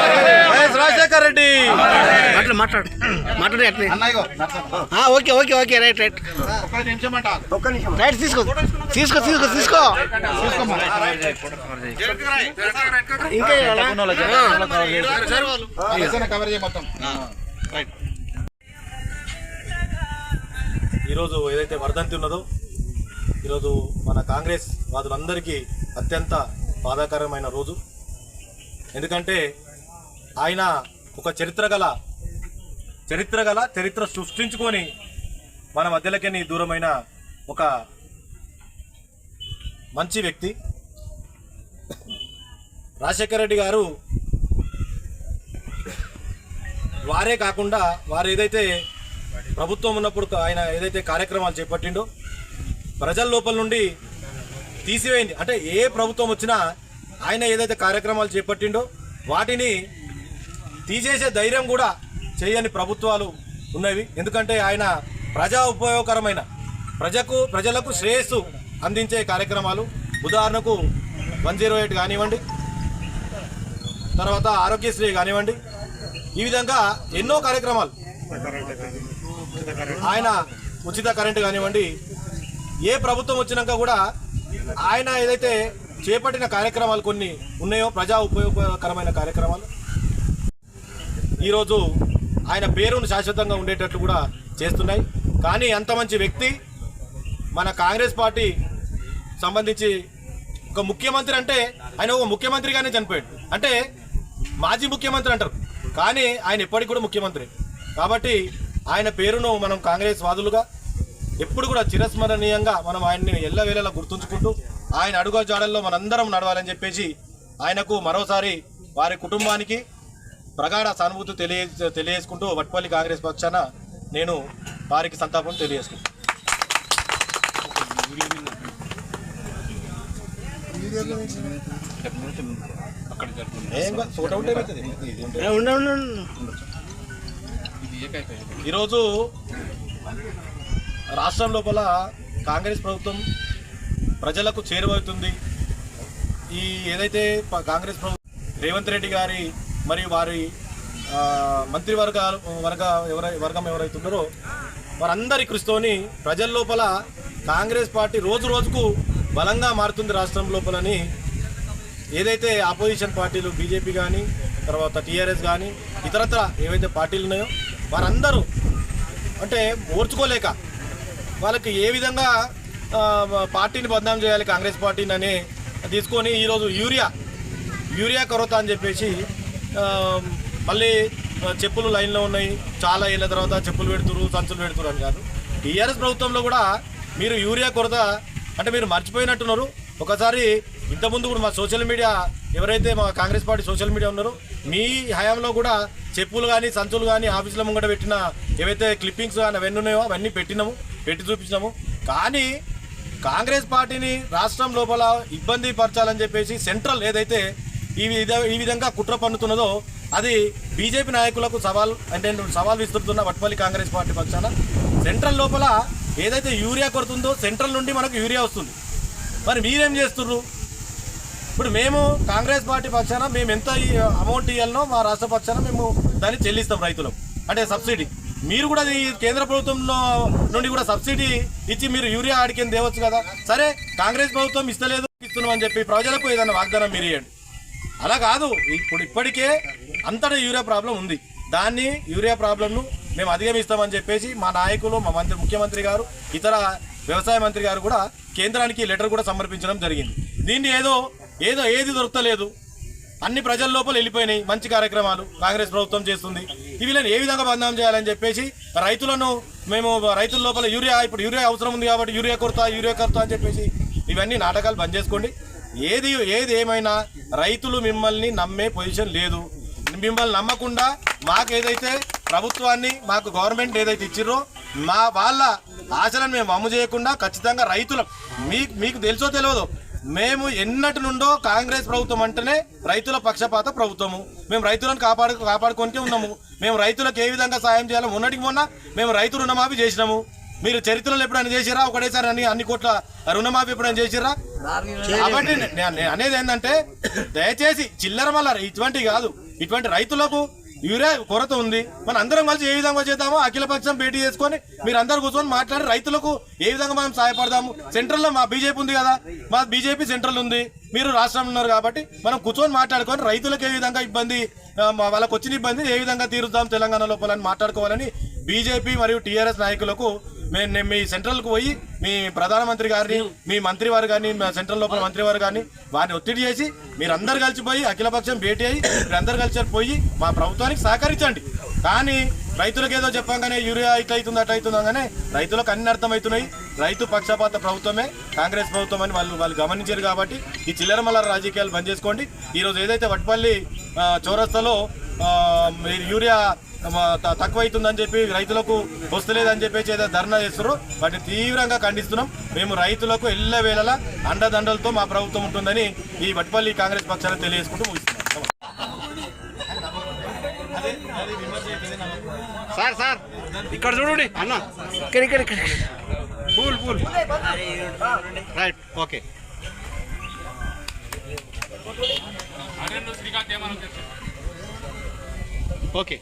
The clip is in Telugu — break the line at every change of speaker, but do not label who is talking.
రాజశేఖర్ రెడ్డి వైఎస్ రాజశేఖర్ రెడ్డి.
మాట్లాడు మాట్లాడు. మాట్లాడు అట్లే okay okay okay right right.
ఒక్క నిమిషం అంట
రైట్ తీసుకో. తీసుకో తీసుకో తీసుకో. ఇంకా ఇవ్వాలా?
ఏదైనా కవర్ చేయ మొత్తం.
ఈరోజు ఏదైతే వర్ధంతి ఉన్నదో ఈరోజు మన కాంగ్రెస్ వాదులందరికీ అత్యంత బాధాకరమైన రోజు. ఎందుకంటే ఆయన ఒక చరిత్ర గల చరిత్ర గల చరిత్ర సృష్టించుకొని మన మధ్యలోకి దూరమైన ఒక మంచి వ్యక్తి. రాజశేఖర రెడ్డి గారు వారే కాకుండా వారు ఏదైతే ప్రభుత్వం ఉన్నప్పుడు ఆయన ఏదైతే కార్యక్రమాలు చేపట్టిండో ప్రజల లోపల నుండి తీసివేయండి. అంటే ఏ ప్రభుత్వం వచ్చినా ఆయన ఏదైతే కార్యక్రమాలు చేపట్టిండో వాటిని తీసేసే ధైర్యం కూడా చేయని ప్రభుత్వాలు ఉన్నవి. ఎందుకంటే ఆయన ప్రజా ఉపయోగకరమైన ప్రజకు ప్రజలకు శ్రేయస్సు అందించే కార్యక్రమాలు. ఉదాహరణకు వన్ జీరో ఎయిట్ కానివ్వండి తర్వాత ఆరోగ్యశ్రీ కానివ్వండి. ఈ విధంగా ఎన్నో కార్యక్రమాలు. ఆయన ఉచిత కరెంటు కానివ్వండి ఏ ప్రభుత్వం వచ్చినాక కూడా ఆయన ఏదైతే చేపట్టిన కార్యక్రమాలు కొన్ని ఉన్నాయో ప్రజా ఉపయోగకరమైన కార్యక్రమాలు ఈరోజు ఆయన పేరును శాశ్వతంగా ఉండేటట్లు కూడా చేస్తున్నాయి. కానీ అంత మంచి వ్యక్తి మన కాంగ్రెస్ పార్టీ సంబంధించి ఒక ముఖ్యమంత్రి అంటే ఆయన ఒక ముఖ్యమంత్రిగానే చనిపోయాడు. అంటే మాజీ ముఖ్యమంత్రి అంటారు. కానీ ఆయన ఎప్పటికి కూడా ముఖ్యమంత్రి. కాబట్టి ఆయన పేరును మనం కాంగ్రెస్ వాదులుగా ఎప్పుడు కూడా చిరస్మరణీయంగా మనం ఆయన్ని ఎల్లవేళలా గుర్తుంచుకుంటూ ఆయన అడుగు జాడల్లో మనందరం నడవాలని చెప్పేసి ఆయనకు మరోసారి వారి కుటుంబానికి ప్రగాఢ సానుభూతి తెలియ తెలియజేసుకుంటూ వట్పల్లి కాంగ్రెస్ పక్షాన నేను వారికి సంతాపం తెలియజేసుకుంటాను
ఉండు.
ఈరోజు రాష్ట్రం లోపల కాంగ్రెస్ ప్రభుత్వం ప్రజలకు చేరువవుతుంది. ఈ ఏదైతే కాంగ్రెస్ ప్రభుత్వం రేవంత్ రెడ్డి గారి మరియు వారి మంత్రివర్గ వర్గ ఎవరై వర్గం ఎవరైతే ఉన్నారో వారందరి కృషితోని ప్రజల లోపల కాంగ్రెస్ పార్టీ రోజు రోజుకు బలంగా మారుతుంది రాష్ట్రం లోపలని. ఏదైతే ఆపోజిషన్ పార్టీలు బీజేపీ కానీ తర్వాత టీఆర్ఎస్ కానీ ఇతరత్ర ఏవైతే పార్టీలు ఉన్నాయో వారందరూ అంటే ఓర్చుకోలేక వాళ్ళకి ఏ విధంగా పార్టీని బదనాం చేయాలి కాంగ్రెస్ పార్టీని అని తీసుకొని ఈరోజు యూరియా యూరియా కొరత అని చెప్పేసి మళ్ళీ చెప్పులు లైన్లో ఉన్నాయి. చాలా ఏళ్ళ తర్వాత చెప్పులు పెడుతురు సంచులు పెడుతురు అని కాదు. టీఆర్ఎస్ ప్రభుత్వంలో కూడా మీరు యూరియా కొరత అంటే మీరు మర్చిపోయినట్టున్నారు. ఒకసారి ఇంతకుముందు కూడా మా సోషల్ మీడియా ఎవరైతే మా కాంగ్రెస్ పార్టీ సోషల్ మీడియా ఉన్నారో మీ హయాంలో కూడా చెప్పులు కానీ సంచులు కానీ ఆఫీసుల ముంగట పెట్టిన ఏవైతే క్లిప్పింగ్స్ కానీ అవన్నీ ఉన్నాయో అవన్నీ పెట్టినాము పెట్టి చూపించినాము. కానీ కాంగ్రెస్ పార్టీని రాష్ట్రం లోపల ఇబ్బంది పరచాలని చెప్పేసి సెంట్రల్ ఏదైతే ఈ విధ ఈ విధంగా కుట్ర పన్నుతున్నదో అది బీజేపీ నాయకులకు సవాల్ అంటే సవాల్ విస్తున్న వట్పల్లి కాంగ్రెస్ పార్టీ పక్షాన. సెంట్రల్ లోపల ఏదైతే యూరియా కొడుతుందో సెంట్రల్ నుండి మనకు యూరియా వస్తుంది. మరి మీరేం చేస్తున్నారు ఇప్పుడు మేము కాంగ్రెస్ పార్టీ పక్షాన మేము ఎంత అమౌంట్ ఇవ్వాలనో మా రాష్ట్ర పక్షాన మేము దాన్ని చెల్లిస్తాం రైతులకు అంటే సబ్సిడీ. మీరు కూడా ఈ కేంద్ర ప్రభుత్వంలో నుండి కూడా సబ్సిడీ ఇచ్చి మీరు యూరియా ఆడికేం తేవచ్చు కదా? సరే కాంగ్రెస్ ప్రభుత్వం ఇస్తలేదు ఇస్తున్నాం అని చెప్పి ప్రజలకు ఏదైనా వాగ్దానం మీరు ఇవ్వండి అలా కాదు. ఇప్పుడు ఇప్పటికే అంతటా యూరియా ప్రాబ్లం ఉంది. దాన్ని యూరియా ప్రాబ్లంను మేము అధిగమిస్తామని చెప్పేసి మా నాయకులు మా మంత్రి ముఖ్యమంత్రి గారు ఇతర వ్యవసాయ మంత్రి గారు కూడా కేంద్రానికి లెటర్ కూడా సమర్పించడం జరిగింది. దీన్ని ఏదో ఏదో ఏది దొరకలేదు. అన్ని ప్రజల లోపల వెళ్ళిపోయినాయి. మంచి కార్యక్రమాలు కాంగ్రెస్ ప్రభుత్వం చేస్తుంది. వీళ్ళని ఏ విధంగా బంధనం చేయాలని చెప్పేసి రైతులను మేము రైతుల లోపల యూరియా ఇప్పుడు యూరియా అవసరం ఉంది కాబట్టి యూరియా కొరత యూరియా కొరత అని చెప్పేసి ఇవన్నీ నాటకాలు బంద్ చేసుకోండి. ఏది ఏది ఏమైనా రైతులు మిమ్మల్ని నమ్మే పొజిషన్ లేదు. మిమ్మల్ని నమ్మకుండా మాకు ఏదైతే ప్రభుత్వాన్ని మాకు గవర్నమెంట్ ఏదైతే ఇచ్చిర్రో మా వాళ్ళ ఆశలను మేము అమ్ము చేయకుండా ఖచ్చితంగా రైతులం. మీకు మీకు తెలుసో తెలియదు మేము ఎన్నటి నుండో కాంగ్రెస్ ప్రభుత్వం అంటేనే రైతుల పక్షపాత ప్రభుత్వము. మేము రైతులను కాపాడు కాపాడుకుంటూ ఉన్నాము. మేము రైతులకు ఏ విధంగా సాయం చేయాలో మొన్నటికి మొన్న మేము రైతు రుణమాఫీ చేసినాము. మీరు చరిత్రలో ఎప్పుడైనా చేసిరా ఒకటేసారి అన్ని అన్ని కోట్ల రుణమాఫీ ఎప్పుడైనా చేసిరా కాబట్టి నేను అనేది ఏంటంటే దయచేసి చిల్లర మల్లర ఇటువంటి కాదు. ఇటువంటి రైతులకు ఇవరే కొరత ఉంది. మన అందరం కలిసి ఏ విధంగా చేద్దామో అఖిలపక్షం భేటీ చేసుకొని మీరు అందరు కూర్చొని మాట్లాడి రైతులకు ఏ విధంగా మనం సహాయపడదాము? సెంట్రల్లో మా బీజేపీ ఉంది కదా. మా బీజేపీ సెంట్రల్ ఉంది. మీరు రాష్ట్రంలో ఉన్నారు కాబట్టి మనం కూర్చొని మాట్లాడుకొని రైతులకు ఏ విధంగా ఇబ్బంది వాళ్ళకు వచ్చిన ఇబ్బంది ఏ విధంగా తీరుద్దాం తెలంగాణ లోపలని మాట్లాడుకోవాలని బీజేపీ మరియు టీఆర్ఎస్ నాయకులకు మేము నేను మీ సెంట్రల్కి పోయి మీ ప్రధానమంత్రి గారిని మీ మంత్రి వారు కానీ మా సెంట్రల్ లోపల మంత్రి వారు కానీ వారిని ఒత్తిడి చేసి మీరందరు కలిసిపోయి అఖిలపక్షం భేటీ అయ్యి మీరందరు కలిసి పోయి మా ప్రభుత్వానికి సహకరించండి. కానీ రైతులకు ఏదో చెప్పంగానే యూరియా ఇట్లా అవుతుంది అట్లా అవుతుంది అనగానే రైతులకు అన్ని అర్థమవుతున్నాయి. రైతు పక్షపాత ప్రభుత్వమే కాంగ్రెస్ ప్రభుత్వం అని వాళ్ళు వాళ్ళు గమనించారు కాబట్టి ఈ చిల్లర మల్లర రాజకీయాలు బంద్ చేసుకోండి. ఈరోజు ఏదైతే వట్పల్లి చౌరస్తాలో మీరు యూరియా మ- త- తక్కువ అవుతుందని చెప్పి రైతులకు వస్తలేదని చెప్పేసి ఏదో ధర్నా చేస్తారో వాటిని తీవ్రంగా ఖండిస్తున్నాం. మేము రైతులకు ఎల్ల వేళలా అండదండలతో మా ప్రభుత్వం ఉంటుందని ఈ వట్పల్లి కాంగ్రెస్ పక్షాన్ని తెలియజేసుకుంటూ ముగిస్తున్నాం.
Sir sir. ఇక్కడ చూడండి. అన్న. ఇక్కడ ఇక్కడ ఇక్కడ. పూల్ పూల్. Right okay. ఓకే.